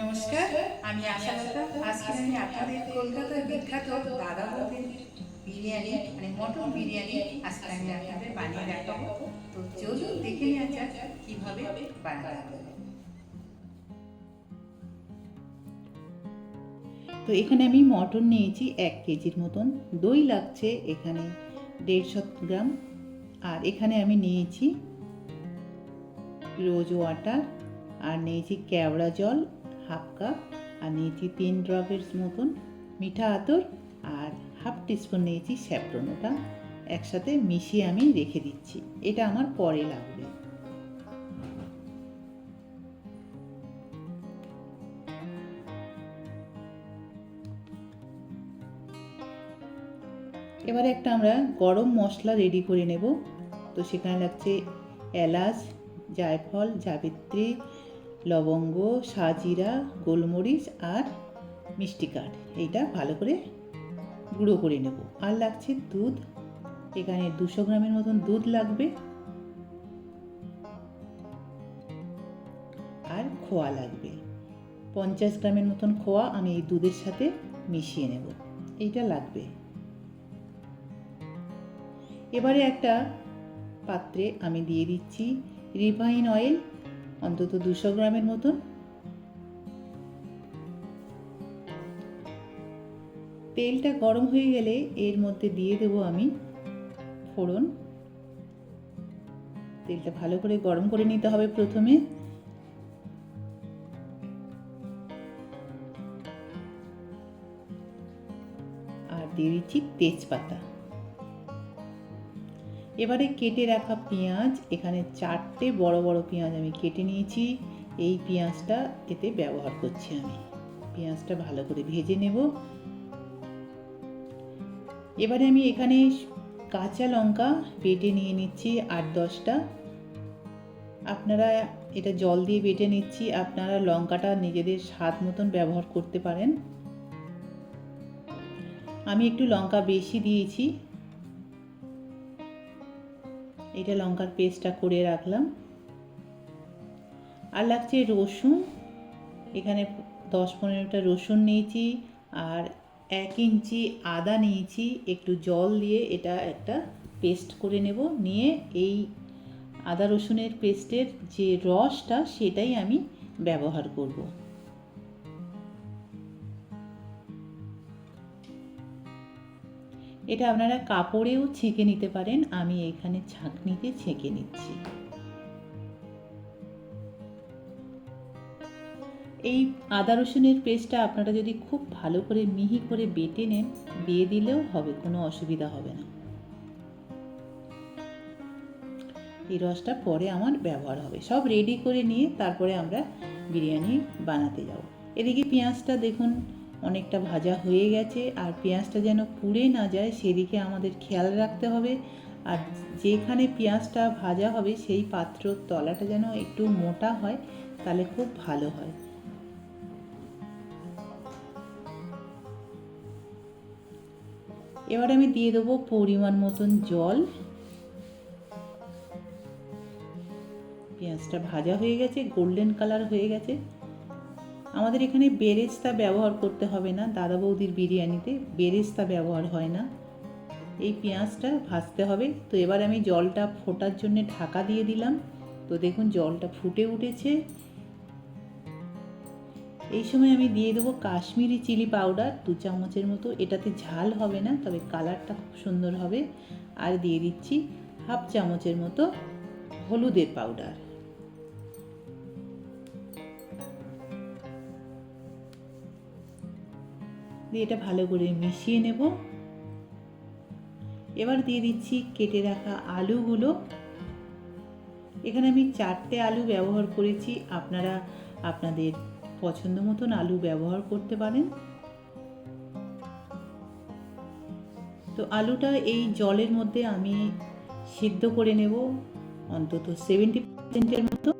নমস্কার, আমি আশালতা আজকে আমি আপনাদের কলকাতার বিখ্যাত দাদা বৌদির বিরিয়ানি মানে মটন বিরিয়ানি আজকে আমি আপনাদের বানিয়ে দেখাবো। তো চলুন দেখে নেওয়া যাক কীভাবে বানাতে হবে তো এখানে আমি মটন নিয়েছি এক কেজির মতন। দই লাগছে এখানে দেড়শো গ্রাম। আর এখানে আমি নিয়েছি রোজ ওয়াটার। আর নিয়েছি কেওড়া জল হাফ কাপ আর নিয়েছি তিন ড্রপের মতন মিঠা আতর আর হাফ টিস্পুন নিয়েছি স্যাফরন। ওটা একসাথে মিশিয়ে আমি রেখে দিচ্ছি। এটা আমার পরে লাগবে। এবারে একটা আমরা গরম মশলা রেডি করে নেব। তো সেখানে লাগছে এলাচ, জায়ফল, জাবিত্রী লবঙ্গ, সাজিরা, গোলমরিচ আর মিষ্টি কাঠ। এইটা ভালো করে গুঁড়ো করে নেব। আর লাগছে দুধ। এখানে দুশো গ্রামের মতন দুধ লাগবে। আর খোয়া লাগবে। পঞ্চাশ গ্রামের মতন খোয়া আমি এই দুধের সাথে মিশিয়ে নেব। এইটা লাগবে। এবারে একটা পাত্রে আমি দিয়ে দিচ্ছি রিফাইন অয়েল অন্তত দুশো গ্রামের মতন। তেলটা গরম হয়ে গেলে এর মধ্যে দিয়ে দেবো আমি ফোড়ন। তেলটা ভালো করে গরম করে নিতে হবে প্রথমে। আর দিয়ে দিচ্ছি তেজপাতা। এবারে কেটে রাখা পেঁয়াজ, এখানে চারটে বড় বড় পেঁয়াজ আমি কেটে নিয়েছি। এই পেঁয়াজটা এতে ব্যবহার করছি আমি। পেঁয়াজটা ভালো করে ভেজে নেব। এবারে আমি এখানে কাঁচা লঙ্কা বেটে নিয়ে নিচ্ছি আট দশটা। আপনারা এটা জল দিয়ে বেটে নিচ্ছি, আপনারা লঙ্কাটা নিজেদের স্বাদ মতন ব্যবহার করতে পারেন। আমি একটু লঙ্কা বেশি দিয়েছি। এটা লঙ্কার পেস্টটা করে রাখলাম। আর লাগছে রসুন। এখানে দশ পনেরোটা রসুন নিয়েছি আর এক ইঞ্চি আদা নিয়েছি। একটু জল দিয়ে এটা একটা পেস্ট করে নেব। নিয়ে এই আদা রসুনের পেস্টের যে রসটা, সেটাই আমি ব্যবহার করব। এটা আপনারা কাপড়েও ছেঁকে নিতে পারেন। আমি এখানে ছাঁকনিতে ছেঁকে নিচ্ছি। এই আদা রসুনের পেস্টটা আপনারা যদি খুব ভালো করে মিহি করে বেটে নেন, দিয়ে দিলেও হবে, কোনো অসুবিধা হবে না। এই রসটা পরে আমার ব্যবহার হবে। সব রেডি করে নিয়ে তারপরে আমরা বিরিয়ানি বানাতে যাব। এদিকে পেঁয়াজটা দেখুন অনেকটা ভাজা হয়ে গেছে আর পেঁয়াজটা যেন পুড়ে না যায় সেদিকে আমাদের খেয়াল রাখতে হবে। আর যেখানে পেঁয়াজটা ভাজা হবে সেই পাত্রর তলাটা যেন একটু মোটা হয় তাহলে খুব ভালো হয়। এবার আমি দিয়ে দেবো পরিমাণ মতন জল। পেঁয়াজটা ভাজা হয়ে গেছে, গোল্ডেন কালার হয়ে গেছে। আমাদের এখানে বেরেস্তা ব্যবহার করতে হবে না। দাদা বৌদির বিরিয়ানিতে বেরেস্তা ব্যবহার হয় না। এই পেঁয়াজটা ভাজতে হবে। তো এবার আমি জলটা ফোটার জন্য ঢাকা দিয়ে দিলাম। তো দেখুন জলটা ফুটে উঠেছে। এই সময় আমি দিয়ে দেবো কাশ্মীরি চিলি পাউডার। দু চামচের মতো। এটাতে ঝাল হবে না, তবে কালারটা খুব সুন্দর হবে। আর দিয়ে দিচ্ছি হাফ চামচের মতো হলুদের পাউডার। দিয়ে এটা ভালো করে মিশিয়ে নেব। এবার দিয়ে দিচ্ছি কেটে রাখা আলুগুলো। এখানে আমি চারটে আলু ব্যবহার করেছি। আপনারা আপনাদের পছন্দ মতন আলু ব্যবহার করতে পারেন। তো আলুটা এই জলের মধ্যে আমি সিদ্ধ করে নেব। অন্তত সেভেন্টি পার্সেন্টের মতো।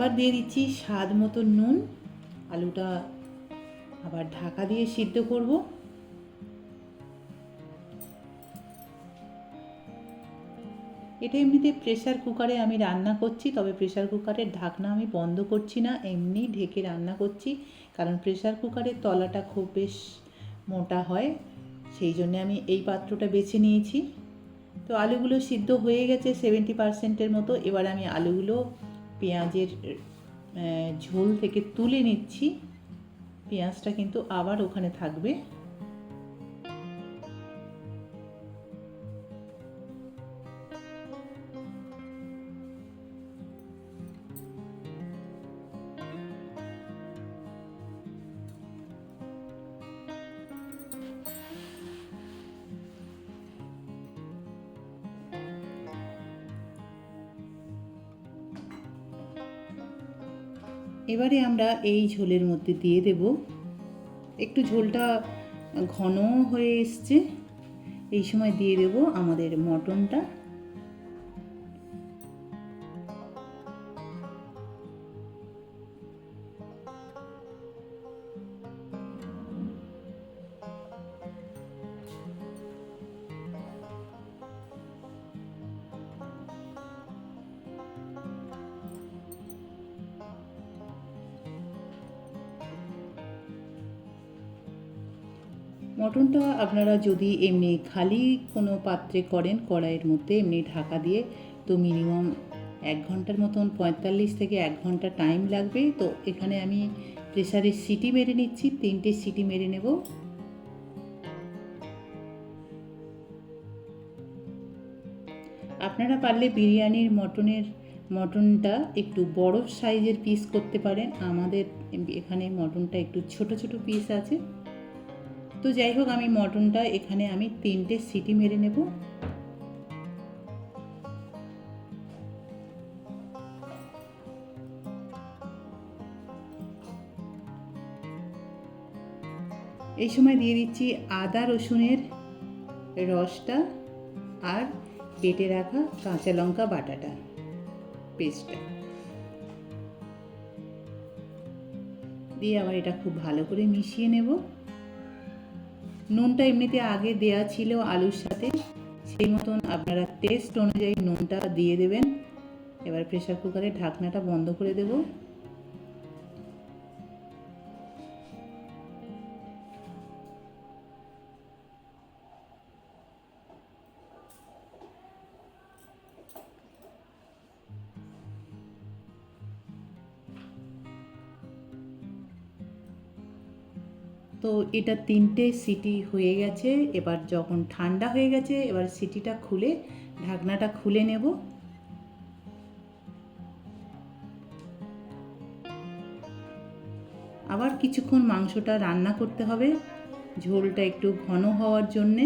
এবার দিয়ে দিচ্ছি স্বাদ মতো নুন। আলুটা আবার ঢাকা দিয়ে সিদ্ধ করব। এটা এমনিতে প্রেশার কুকারে আমি রান্না করছি, তবে প্রেশার কুকারের ঢাকনা আমি বন্ধ করছি না, এমনি ঢেকে রান্না করছি। কারণ প্রেশার কুকারের তলাটা খুব বেশ মোটা হয়, সেই জন্য আমি এই পাত্রটা বেছে নিয়েছি। তো আলুগুলো সিদ্ধ হয়ে গেছে সেভেন্টি পার্সেন্টের মতো, এবার আমি আলুগুলো পেঁয়াজের ঝোল থেকে তুলে নিচ্ছি। পেঁয়াজটা কিন্তু আবার ওখানে থাকবে। এবারে আমরা এই ঝোলের মধ্যে দিয়ে দেব। একটু ঝোলটা ঘন হয়ে এসছে। এই সময় দিয়ে দেব আমাদের মটনটা। মটনটা আপনারা যদি এমনি খালি কোনো পাত্রে করেন কড়াইয়ের মধ্যে, এমনি ঢাকা দিয়ে, তো মিনিমাম এক ঘণ্টার মতন, পঁয়তাল্লিশ থেকে এক ঘণ্টা টাইম লাগবে। তো এখানে আমি প্রেসারে সিটি মেরে নিচ্ছি, তিনটে সিটি মেরে নেব। আপনারা পারলে বিরিয়ানির মটনের, মটনটা একটু বড় সাইজের পিস করতে পারেন। আমাদের এখানে মটনটা একটু ছোট ছোট পিস আছে। তো যাই হোক, আমি মটনটা এখানে আমি তিনটে সিটি মেরে নেব। এই সময় দিয়ে দিচ্ছি আদা রসুনের রসটা আর বেটে রাখা কাঁচা লঙ্কা বাটাটা, পেস্টটা। দিয়ে আবার এটা খুব ভালো করে মিশিয়ে নেব। নুনটা এমনিতে আগে দেয়া ছিল আলুর সাথে। সেই মতন আপনারা টেস্ট অনুযায়ী নুনটা দিয়ে দেবেন। এবার প্রেশার কুকারে ঢাকনাটা বন্ধ করে দেব। তো এটা তিনটে সিটি হয়ে গেছে। এবার যখন ঠান্ডা হয়ে গেছে, এবার সিটিটা খুলে, ঢাকনাটা খুলে নেব। আবার কিছুক্ষণ মাংসটা রান্না করতে হবে। ঝোলটা একটু ঘন হওয়ার জন্যে।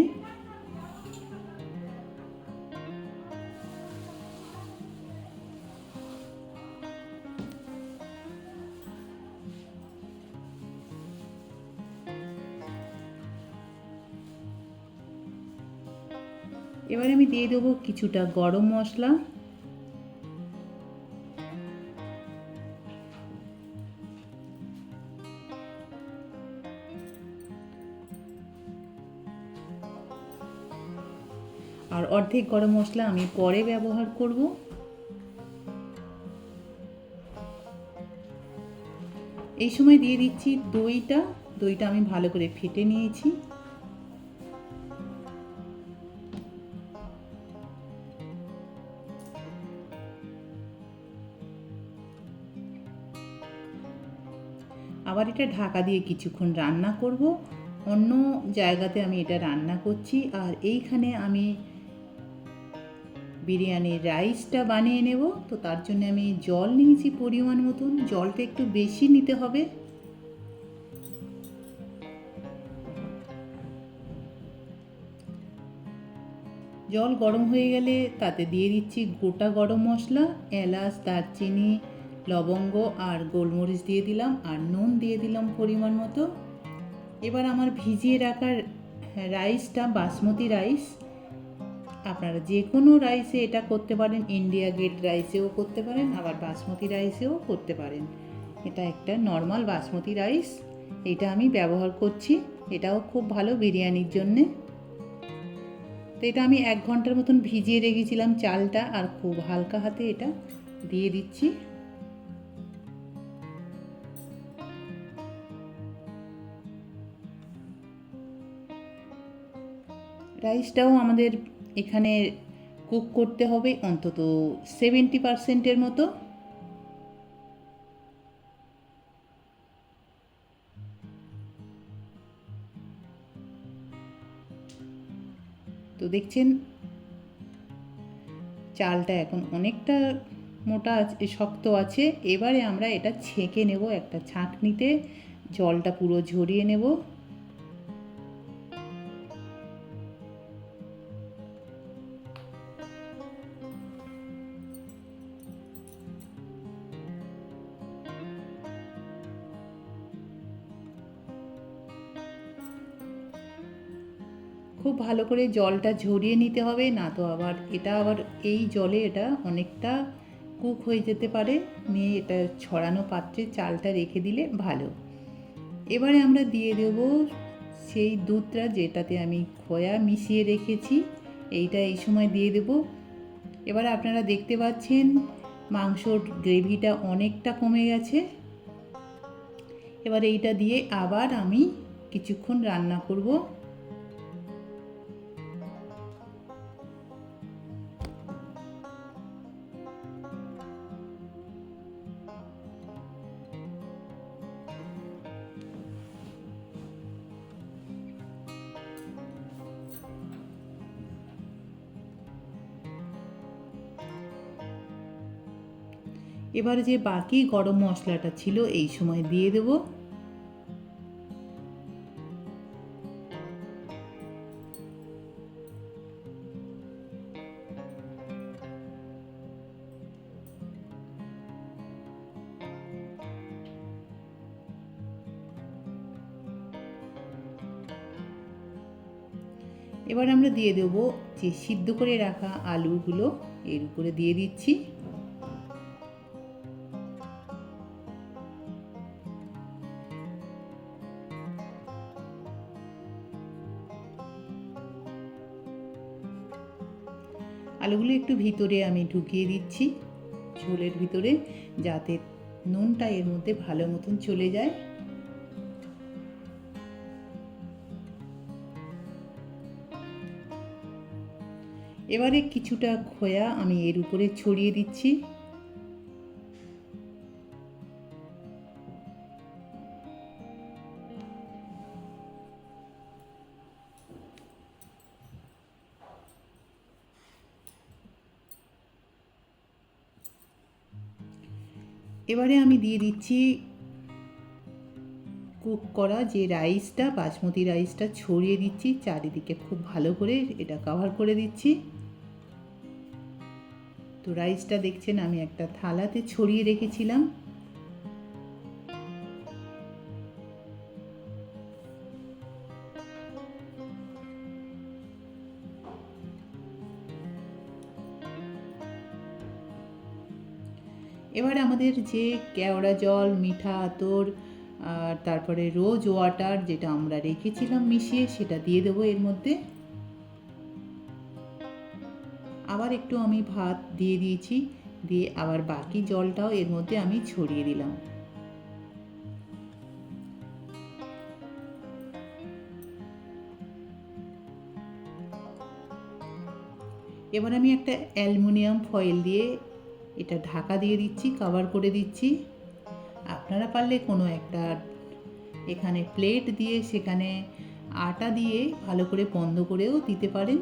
দিয়ে দেবো কিছুটা গরম মশলা। আর অর্ধেক গরম মশলা আমি পরে ব্যবহার করব। এই সময় দিয়ে দিচ্ছি দইটা। দইটা আমি ভালো করে ফেটে নিয়েছি। এটা ঢাকা দিয়ে কিছুক্ষণ রান্না করব। অন্য জায়গাতে আমি এটা রান্না করছি আর এইখানে আমি বিরিয়ানির রাইসটা বানিয়ে নেব। তো তার জন্য আমি জল নিয়েছি পরিমাণ মতন। জলটা একটু বেশি নিতে হবে। জল গরম হয়ে গেলে তাতে দিয়ে দিচ্ছি গোটা গরম মশলা, এলাচ, দারচিনি লবঙ্গ আর গোলমরিচ দিয়ে দিলাম আর নুন দিয়ে দিলাম পরিমাণ মতো। এবার আমার ভিজিয়ে রাখার রাইসটা, বাসমতি রাইস। আপনারা যে কোনো রাইসে এটা করতে পারেন, ইন্ডিয়া গেট রাইসেও করতে পারেন, আবার বাসমতি রাইসেও করতে পারেন। এটা একটা নর্মাল বাসমতি রাইস। এটা আমি ব্যবহার করছি। এটাও খুব ভালো বিরিয়ানির জন্যে। তো এটা আমি এক ঘণ্টার মতন ভিজিয়ে রেখেছিলাম চালটা, আর খুব হালকা হাতে এটা দিয়ে দিচ্ছি। রাইসটাও আমাদের এখানে কুক করতে হবে অন্তত সেভেন্টি পারসেন্টের মতো। তো দেখছেন, চালটা এখন অনেকটা মোটা আছে, শক্ত আছে। এবারে আমরা এটা ছেঁকে নেব, একটা ছাঁকনিতে, জলটা পুরো ঝরিয়ে নেব। খুব ভালো করে জলটা ঝরিয়ে নিতে হবে, না তো আবার এটা আবার এই জলে এটা অনেকটা কুক হয়ে যেতে পারে। নিয়ে এটা ছড়ানো পাত্রে চালটা রেখে দিলে ভালো। এবারে আমরা দিয়ে দেব সেই দুধটা যেটাতে আমি খোয়া মিশিয়ে রেখেছি, এইটা এই সময় দিয়ে দেব। এবার আপনারা দেখতে পাচ্ছেন মাংসর গ্রেভিটা অনেকটা কমে গেছে। এবার এইটা দিয়ে আবার আমি কিছুক্ষণ রান্না করব। এবার যে বাকি গরম মশলাটা ছিল, এই সময় দিয়ে দেব। এবার আমরা দিয়ে দেবো যে সিদ্ধ করে রাখা আলুগুলো, এর উপরে দিয়ে দিচ্ছি। আলুগুলো একটু ভিতরে আমি ঢুকিয়ে দিচ্ছি। ঝোলের ভিতরে যাতে নুনটা এর মধ্যে ভালো মতন চলে যায়। এবারে কিছুটা খোয়া আমি এর উপরে ছড়িয়ে দিচ্ছি। এবারে আমি দিয়ে দিচ্ছি কুক করা যে রাইসটা, বাসমতি রাইসটা ছড়িয়ে দিচ্ছি, চারিদিকে খুব ভালো করে এটা কভার করে দিচ্ছি। তো রাইসটা দেখছেন আমি একটা থালাতে ছড়িয়ে রেখেছিলাম। এবার আমাদের যে কেওড়া জল, মিঠা আতর আর তারপরে রোজ ওয়াটার যেটা আমরা রেখেছিলাম মিশিয়ে সেটা দিয়ে দেবো এর মধ্যে। আবার একটু আমি ভাত দিয়ে দিয়েছি, দিয়ে আবার বাকি জলটাও এর মধ্যে আমি ছড়িয়ে দিলাম। এবার আমি একটা অ্যালুমিনিয়াম ফয়েল দিয়ে এটা ঢাকা দিয়ে দিচ্ছি কভার করে দিচ্ছি। আপনারা পারলে কোনো একটা এখানে প্লেট দিয়ে, সেখানে আটা দিয়ে ভালো করে বন্ধ করেও দিতে পারেন।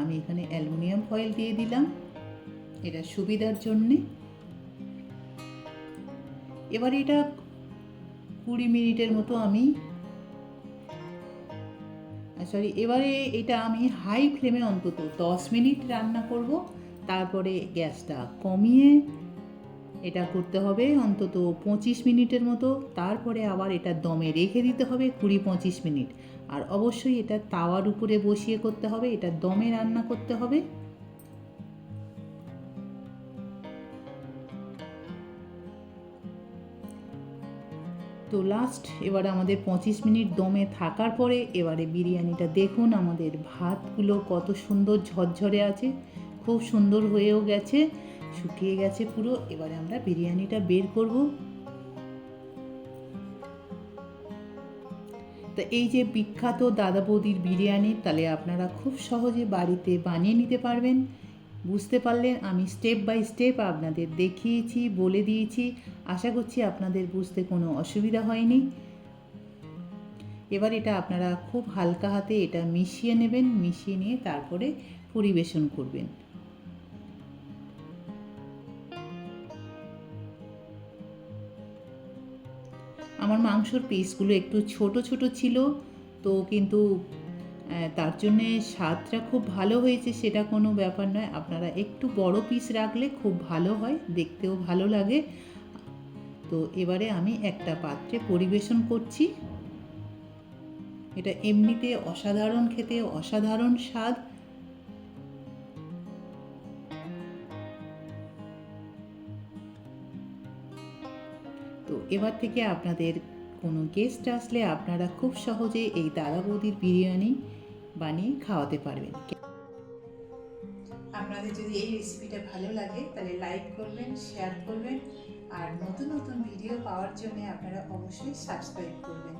আমি এখানে অ্যালুমিনিয়াম ফয়েল দিয়ে দিলাম, এটা সুবিধার জন্যে। এবার এটা কুড়ি মিনিটের মতো আমি সরি এবারে এটা আমি হাই ফ্লেমে অন্তত দশ মিনিট রান্না করব। তারপরে গ্যাসটা কমিয়ে এটা করতে হবে অন্তত পঁচিশ মিনিটের মতো। তারপরে আবার এটা দমে রেখে দিতে হবে কুড়ি পঁচিশ মিনিট। আর অবশ্যই এটা তাওয়ার উপরে বসিয়ে করতে হবে, এটা দমে রান্না করতে হবে। তো লাস্ট এবারে আমাদের পঁচিশ মিনিট দমে থাকার পরে এবারে বিরিয়ানিটা দেখুন আমাদের ভাতগুলো কত সুন্দর ঝরঝরে আছে। খুব সুন্দর হয়েও গেছে, শুকিয়ে গেছে পুরো। এবারে আমরা বিরিয়ানিটা বের করব। তো এই যে বিখ্যাত দাদা বৌদির বিরিয়ানি, তাহলে আপনারা খুব সহজে বাড়িতে বানিয়ে নিতে পারবেন। বুঝতে পারলেন, আমি স্টেপ বাই স্টেপ আপনাদের দেখিয়েছি, বলে দিয়েছি। আশা করছি আপনাদের বুঝতে কোনো অসুবিধা হয়নি। এবার এটা আপনারা খুব হালকা হাতে এটা মিশিয়ে নেবেন, মিশিয়ে নিয়ে তারপরে পরিবেশন করবেন। আমার মাংসর পিসগুলো একটু ছোট ছোট ছিল, তো কিন্তু তার জন্যে স্বাদটা খুব ভালো হয়েছে সেটা কোনো ব্যাপার নয়। আপনারা একটু বড় পিস রাখলে খুব ভালো হয়, দেখতেও ভালো লাগে। তো এবারে আমি একটা পাত্রে পরিবেশন করছি। এটা এমনিতে অসাধারণ খেতে, অসাধারণ স্বাদ। এবার থেকে আপনাদের কোনো গেস্ট আসলে আপনারা খুব সহজে এই দাদা বৌদির বিরিয়ানি বানিয়ে খাওয়াতে পারবেন। আপনাদের যদি এই রেসিপিটা ভালো লাগে, তাহলে লাইক করবেন শেয়ার করবেন, আর নতুন নতুন ভিডিও পাওয়ার জন্য আপনারা অবশ্যই সাবস্ক্রাইব করবেন।